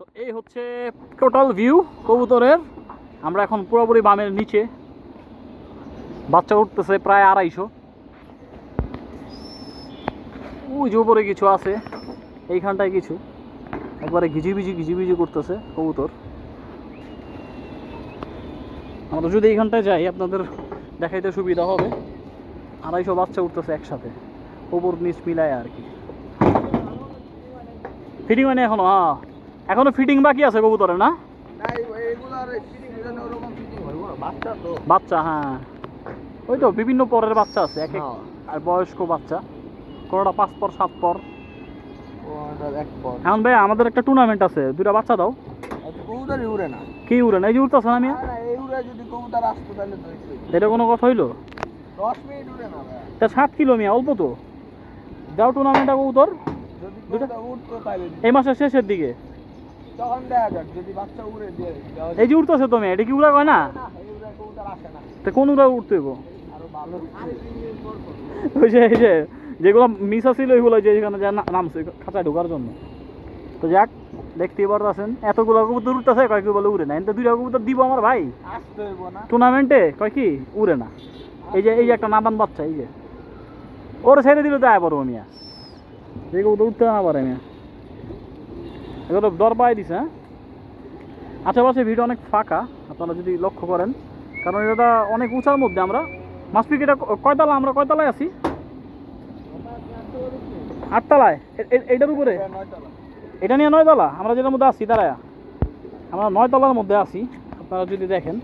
তো এই হচ্ছে টোটাল ভিউ কবুতরের। আমরা এখন পুরোপুরি বামের নিচে। বাচ্চা উঠতেছে প্রায় আড়াইশো। ওই যে উপরে কিছু আছে, এইখানটায় কিছু। একবারে ঘিজিবিজি ঘিজিবিজি করতেছে কবুতর। আমরা যদি এইখানটায় যাই, আপনাদের দেখাইতে সুবিধা হবে। আড়াইশো বাচ্চা উঠতেছে একসাথে। ওপর নিচ মিলায় আর কি। ফিটিং মানে এখনও হ্যাঁ। এখনও ফিটিং বাকি আছে কবুতরের না? বাচ্চা হ্যাঁ। ওই তো বিভিন্ন পরের বাচ্চা আছে এক এক আর বয়স্ক বাচ্চা। কোনোটা পাঁচ পর সাত পর। এখন ভাই আমাদের একটা টুর্নামেন্ট আছে দুটা বাচ্চা দাও। কি উড়ে না? এই যে উড়তেছে না হইতোই। এটা কোনো কথা হইল। তা সাত কিলো মিয়া অল্প তো। যাও টুর্নামেন্টটা কবুতর। দুটো? এই মাসের শেষের দিকে। তখন দেখা যাক যদি বাচ্চা উড়ে দিয়ে এই যে উড়তেছে তুমি এটা কি উড়া কয় না? তা কোন উড়া উঠতে ওই যে এই যে যেগুলো মিস আছিল ওইগুলো যে এখানে যা নামছে খাঁচায় ঢোকার জন্য। তো যাক দেখতেই পারতেছেন। এতগুলো কবুতর উঠতেছে কয় কি বলে উড়ে না? কিন্তু দুইটা কবুতর দিব আমার ভাই। টুর্নামেন্টে কয় কি? উড়ে না। এই যে এই যে একটা নাদান বাচ্চা এই যে। ওর ছেড়ে দিলে তো আয় পারব মিয়া। যে কবুতর উঠতে না পারে মিয়া। এগুলো দর পাই দিছে হ্যাঁ? আশেপাশে ভিড় অনেক ফাঁকা, আপনারা যদি লক্ষ্য করেন। কারণ এটা অনেক উঁচার মধ্যে আমরা। মাসপিক এটা কয়তলা? আমরা কয়তলায় আছি? আটতলায়। এইটার উপরে? এটা নিয়ে নয়তলা? আমরা যেটার মধ্যে আছি, দাঁড়ায়া। আমরা নয়তলার মধ্যে আছি। আপনারা যদি দেখেন,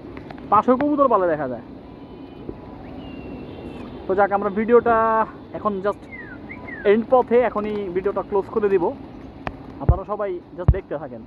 পাশেও কবুতর পালে দেখা যায়। তো যাক, আমরা ভিডিওটা এখন জাস্ট এন্ড পথে এখনই ভিডিওটা ক্লোজ করে দিব। আপনারা সবাই জাস্ট দেখতে থাকেন।